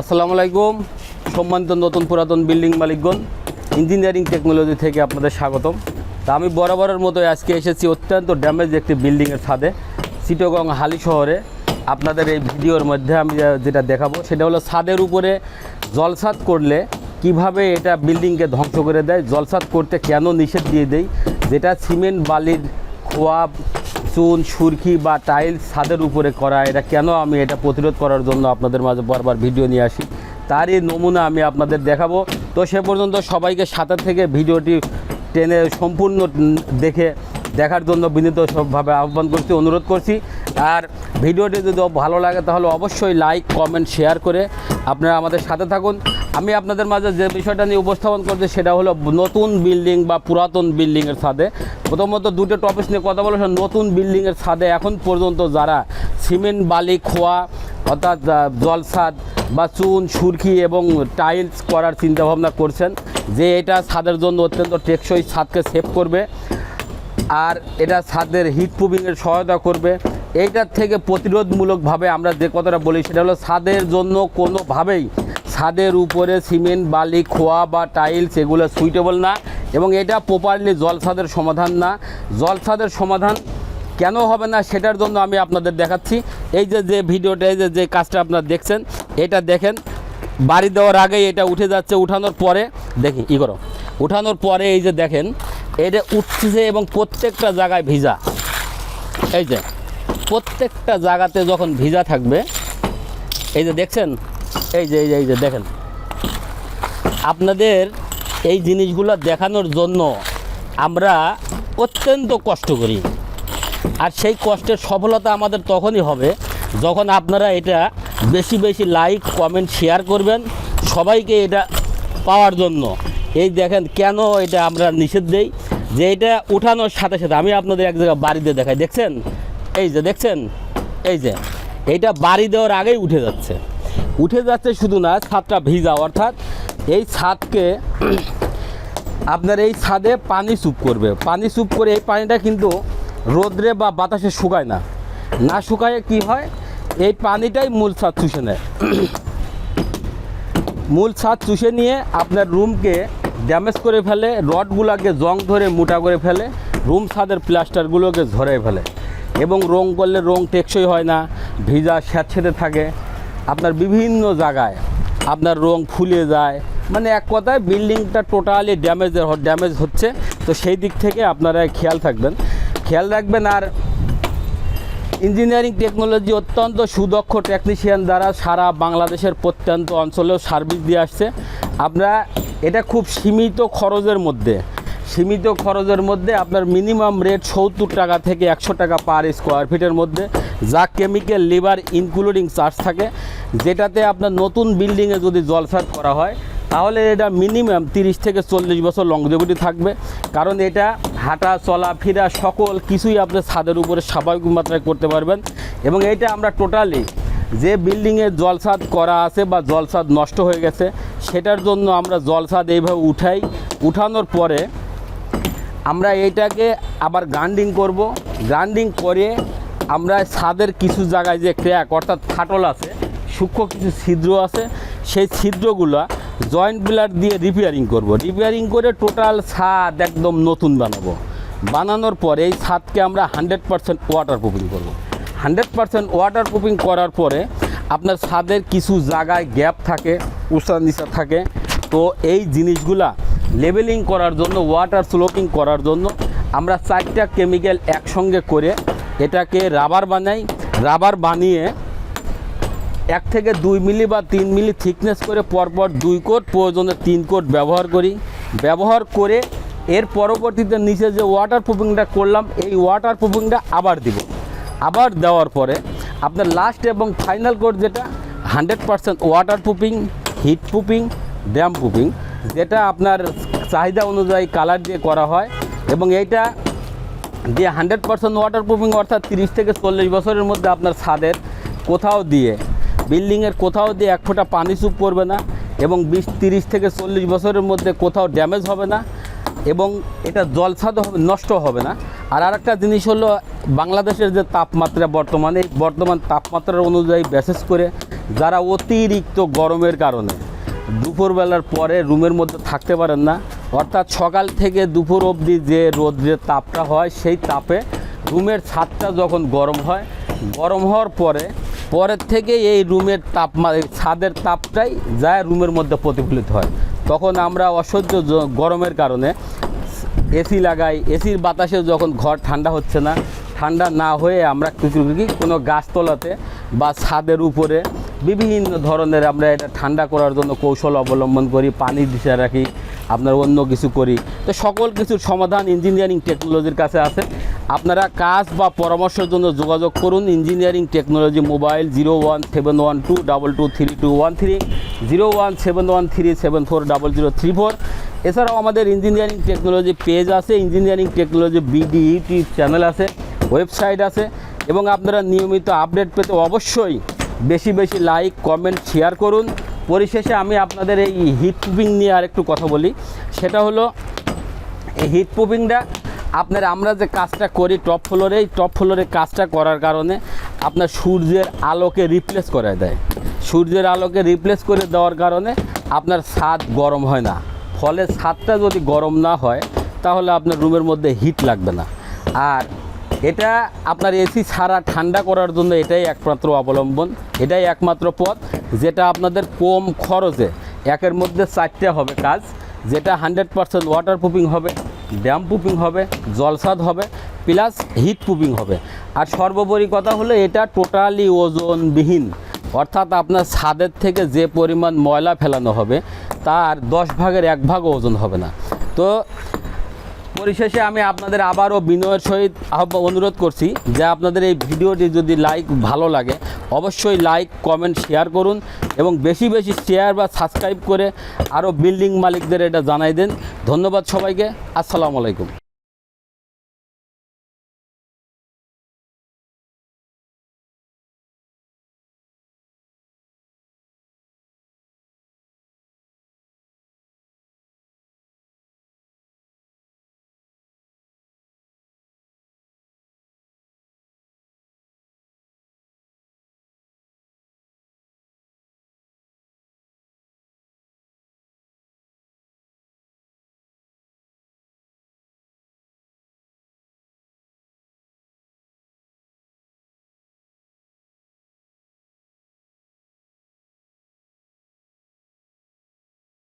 আসসালামু আলাইকুম। সম্মানিত নতুন পুরাতন বিল্ডিং মালিকগণ, ইঞ্জিনিয়ারিং টেকনোলজি থেকে আপনাদের স্বাগতম। তা আমি বরাবরের মতো আজকে এসেছি অত্যন্ত ড্যামেজ একটি বিল্ডিংয়ের ছাদে, চিটগং হালি শহরে। আপনাদের এই ভিডিওর মধ্যে আমি যেটা দেখাবো, সেটা হলো ছাদের উপরে জলসাদ করলে কীভাবে এটা বিল্ডিংকে ধ্বংস করে দেয় জলসাদ করতে কেন নিষেধ দিয়ে দেয়, যেটা সিমেন্ট, বালির খোয়া চুন সুরকি বা টাইল ছাদের উপরে করা, এটা কেন আমি এটা প্রতিরোধ করার জন্য আপনাদের মাঝে বারবার ভিডিও নিয়ে আসি? তারই নমুনা আমি আপনাদের দেখাবো। তো সে পর্যন্ত সবাইকে সাঁতার থেকে ভিডিওটি টেনে সম্পূর্ণ দেখে দেখার জন্য বিনীত সবভাবে আহ্বান করছি, অনুরোধ করছি। আর ভিডিওটি যদি ভালো লাগে তাহলে অবশ্যই লাইক কমেন্ট শেয়ার করে আপনারা আমাদের সাথে থাকুন। আমি আপনাদের মাঝে যে বিষয়টা নিয়ে উপস্থাপন করছি সেটা হলো নতুন বিল্ডিং বা পুরাতন বিল্ডিংয়ের ছাদে। প্রথমত দুটো টপিক নিয়ে কথা বলে নতুন বিল্ডিংয়ের ছাদে এখন পর্যন্ত যারা সিমেন্ট বালি, খোয়া অর্থাৎ জলসাদ বা চুন, সুরকি এবং টাইলস করার চিন্তাভাবনা করছেন, যে এটা ছাদের জন্য অত্যন্ত টেকসই, ছাদকে সেভ করবে। আর এটা ছাদের হিট প্রুফিংয়ের সহায়তা করবে। এইটার থেকে প্রতিরোধমূলকভাবে আমরা যে কথাটা বলি, সেটা হলো ছাদের জন্য কোনোভাবেই ছাদের উপরে সিমেন্ট, বালি, খোয়া বা টাইলস এগুলো সুইটেবল না এবং এটা প্রপারলি জলসাদের সমাধান না। জলসাদের সমাধান কেন হবে না সেটার জন্য আমি আপনাদের দেখাচ্ছি। এই যে যে ভিডিওটা, এই যে যে কাজটা আপনারা দেখছেন, এটা দেখেন, বাড়ি দেওয়ার আগেই এটা উঠে যাচ্ছে, উঠানোর পরে, দেখি, ই করো, উঠানোর পরে এই যে দেখেন, এটা উঠছে এবং প্রত্যেকটা জায়গায় ভিজা। এই যে প্রত্যেকটা জায়গাতে যখন ভিজা থাকবে, এই যে দেখছেন, এই যে এই যে এই যে দেখেন। আপনাদের এই জিনিসগুলো দেখানোর জন্য আমরা অত্যন্ত কষ্ট করি। আর সেই কষ্টের সফলতা আমাদের তখনই হবে যখন আপনারা এটা বেশি বেশি লাইক কমেন্ট শেয়ার করবেন সবাইকে এটা পাওয়ার জন্য। এই দেখেন কেন এটা আমরা নিষেধ দেই? যে এটা উঠানোর সাথে সাথে আমি আপনাদের এক জায়গায় বাড়িতে দেখাই। দেখছেন? এই যে দেখছেন? এই যে, এইটা বাড়ি দেওয়ার আগেই উঠে যাচ্ছে। উঠে যাচ্ছে শুধু না, ছাদটা ভিজা, অর্থাৎ এই ছাদকে আপনার এই ছাদে পানি স্যুপ করবে। পানি স্যুপ করে এই পানিটা কিন্তু রোদ্রে বা বাতাসে শুকায় না। না শুকায় কি হয়? এই পানিটাই মূল ছাদ চুষে নেয়। মূল ছাদ চুষে নিয়ে আপনার রুমকে ড্যামেজ করে ফেলে, রডগুলোকে জং ধরে মোটা করে ফেলে, রুম ছাদের প্লাস্টারগুলোকে ঝরে ফেলে। এবং রং করলে রং টেকসই হয় না, ভিজা স্যাঁতসেঁতে থাকে। আপনার বিভিন্ন জায়গায় আপনার রং ফুলে যায়। মানে এক কথায় বিল্ডিংটা টোটালি ড্যামেজের ড্যামেজ হচ্ছে। তো সেই দিক থেকে আপনারা খেয়াল থাকবেন। খেয়াল রাখবেন আর ইঞ্জিনিয়ারিং টেকনোলজি অত্যন্ত সুদক্ষ টেকনিশিয়ান দ্বারা সারা বাংলাদেশের প্রত্যন্ত অঞ্চলেও সার্ভিস দিয়ে আসছে। আমরা এটা খুব সীমিত খরচের মধ্যে সীমিত খরচের মধ্যে আপনার মিনিমাম রেট সত্তর টাকা থেকে একশো টাকা পার স্কোয়ার ফিটের মধ্যে যা কেমিক্যাল লিভার ইনক্লুডিং চার্জ থাকে, যেটাতে আপনার নতুন বিল্ডিংয়ে যদি জলসাদ করা হয়, তাহলে এটা মিনিমাম তিরিশ থেকে চল্লিশ বছর লংজিভিটি থাকবে। কারণ এটা হাঁটা, চলা, ফিরা সকল কিছুই আপনি ছাদের উপরে স্বাভাবিক মাত্রায় করতে পারবেন। এবং এটা আমরা টোটালি যে বিল্ডিংয়ে জলসাদ করা আছে বা জলসাদ নষ্ট হয়ে গেছে, সেটার জন্য আমরা জলসাদ এইভাবে উঠাই। উঠানোর পরে আমরা এইটাকে আবার গ্রাইন্ডিং করব। গ্রাইন্ডিং করে আমরা ছাদের কিছু জায়গায় যে ক্র্যাক, অর্থাৎ ফাটল আছে, সূক্ষ্ম কিছু ছিদ্র আছে, সেই ছিদ্রগুলো জয়েন্ট বিলার দিয়ে রিপেয়ারিং করব। রিপেয়ারিং করে টোটাল ছাদ একদম নতুন বানাবো। বানানোর পরে এই ছাদকে আমরা হান্ড্রেড পারসেন্ট ওয়াটার প্রুফিং করব। হান্ড্রেড পারসেন্ট ওয়াটার প্রুফিং করার পরে আপনার ছাদের কিছু জায়গায় গ্যাপ থাকে উষা নিচা থাকে। তো এই জিনিসগুলা লেভেলিং করার জন্য ওয়াটার স্লোপিং করার জন্য আমরা চারটা কেমিক্যাল একসঙ্গে করে এটাকে রাবার বানাই। রাবার বানিয়ে এক থেকে দুই মিলি বা তিন মিলি থিকনেস করে পরপর দুই কোট, প্রয়োজনে তিন কোট ব্যবহার করি। ব্যবহার করে এর পরবর্তীতে নিচে যে ওয়াটার প্রুফিংটা করলাম, এই ওয়াটার প্রুফিংটা আবার দিব। আবার দেওয়ার পরে আপনার লাস্ট এবং ফাইনাল কোট যেটা hundred percent waterproofing heat proofing damp proofing যেটা আপনার চাহিদা অনুযায়ী কালার দিয়ে করা হয় এবং এইটা দিয়ে হান্ড্রেড পার্সেন্ট ওয়াটার প্রুফিং অর্থাৎ তিরিশ থেকে চল্লিশ বছরের মধ্যে আপনার ছাদের কোথাও দিয়ে বিল্ডিংয়ের কোথাও দিয়ে এক ফোঁটা পানি চুপ করবে না এবং বিশ, তিরিশ থেকে চল্লিশ বছরের মধ্যে কোথাও ড্যামেজ হবে না এবং এটা জলসাদ নষ্ট হবে না। আর আরেকটা জিনিস হলো বাংলাদেশের যে তাপমাত্রা বর্তমানে বর্তমান তাপমাত্রার অনুযায়ী বিশেষ করে যারা অতিরিক্ত গরমের কারণে দুপুরবেলার পরে রুমের মধ্যে থাকতে পারেন না অর্থাৎ সকাল থেকে দুপুর অবধি যে রোদ্রের তাপটা হয়, সেই তাপে রুমের ছাদটা যখন গরম হয়, গরম হওয়ার পরে, পরের থেকে এই রুমের এই ছাদের তাপটাই যায় রুমের মধ্যে প্রতিফলিত হয়। তখন আমরা অসহ্য গরমের কারণে এসি লাগাই। এসির বাতাসে যখন ঘর ঠান্ডা হচ্ছে না, ঠান্ডা না হয়ে আমরা কিছু কোনো গাছতলাতে বা ছাদের উপরে বিভিন্ন ধরনের আমরা এটা ঠান্ডা করার জন্য কৌশল অবলম্বন করি, পানি দিশে রাখি আপনার অন্য কিছু করি। তো সকল কিছুর সমাধান ইঞ্জিনিয়ারিং টেকনোলজির কাছে আছে। আপনারা কাজ বা পরামর্শের জন্য যোগাযোগ করুন। Engineering technology mobile zero one seven one two double two three two one three, zero one seven one three seven four double zero three four. এছাড়াও আমাদের ইঞ্জিনিয়ারিং টেকনোলজি পেজ আছে। Engineering technology BD YouTube channel আছে website আছে এবং আপনারা নিয়মিত update পেতে অবশ্যই বেশি বেশি লাইক কমেন্ট শেয়ার করুন। পরিশেষে আমি আপনাদের এই হিট প্রুফিং নিয়ে আরেকটু কথা বলি। সেটা হলো, এই হিট প্রুফিংটা আপনার আমরা যে কাজটা করি টপ ফ্লোরে এই টপ ফ্লোরে কাজটা করার কারণে আপনার সূর্যের আলোকে রিপ্লেস করে দেয়। সূর্যের আলোকে রিপ্লেস করে দেওয়ার কারণে আপনার ছাদ গরম হয় না। ফলে ছাদটা যদি গরম না হয়, তাহলে আপনার রুমের মধ্যে হিট লাগবে না। আর এটা আপনার এসি ছাড়া ঠান্ডা করার জন্য এটাই একমাত্র অবলম্বন, এটাই একমাত্র পথ, যেটা আপনাদের কম খরচে, একের মধ্যে চারটে হবে কাজ, যেটা হান্ড্রেড পারসেন্ট ওয়াটার প্রুফিং হবে ড্যাম প্রুফিং হবে, জলসাদ হবে প্লাস হিট প্রুফিং হবে। আর সর্বোপরি কথা হলো এটা টোটালি ওজনবিহীন অর্থাৎ আপনার ছাদের থেকে যে পরিমাণ ময়লা ফেলানো হবে, তার দশ ভাগের এক ভাগ ওজন হবে না। তো পরিশেষে আমি আপনাদের আবারও বিনয়ের সহিত অনুরোধ করছি যে আপনাদের এই ভিডিওটি যদি লাইক ভালো লাগে, অবশ্যই লাইক কমেন্ট শেয়ার করুন এবং বেশি বেশি শেয়ার বা সাবস্ক্রাইব করে আরও বিল্ডিং মালিকদের এটা জানাই দেন। ধন্যবাদ সবাইকে। আসসালামু আলাইকুম।